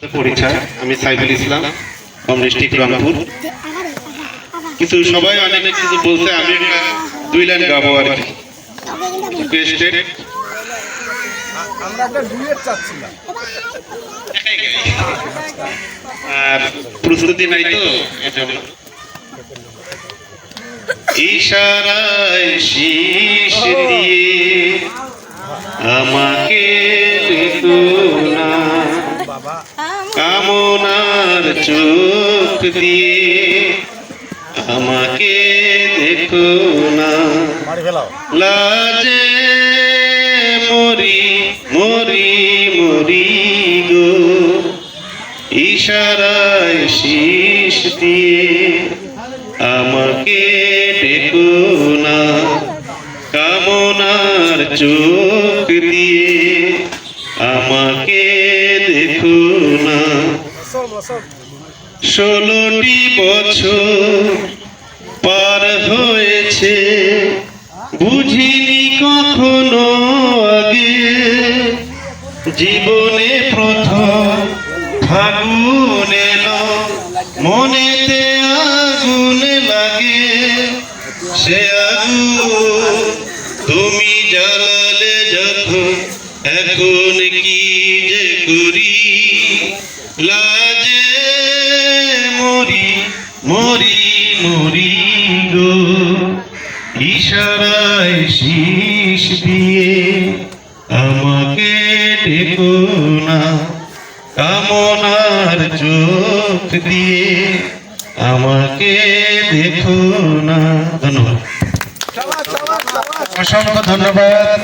পরিচয়। আমি সাইফুল ইসলাম হোম রংপুর। কিছু সবাই অনেক কিছু বলছে আমি দুই লাইন গাবো আর কি। রিকোয়েস্টেড আমরা একটা ডুয়েট চাচ্ছিলাম। আর প্রস্তুতি নাই তো এজন্য। ইশারায় শীষ দিয়ে আমাকে কামনার চোখ দিয়ে আমাকে দেখো না। লাজে মরি মরি মরি গো। ইশারায় শীষ দিয়ে আমাকে দেখো না। কামনার চোখ দিয়ে দেখো না ষোলোটি বছর পার হয়েছে। বুঝিনি কখনো আগে জীবনে প্রথম ফাগুন এলো। মনেতে আগুন লাগে। সে আগুন তুমি জ্বালালে যখন এখন কি যে করি লাজে মরি মরি মরি গো। ইশারায় শীষ দিয়ে আমাকে ডেকো না, কামনার চোখ দিয়ে আমাকে দেখো না। ধন্যবাদ। অসংখ্য ধন্যবাদ।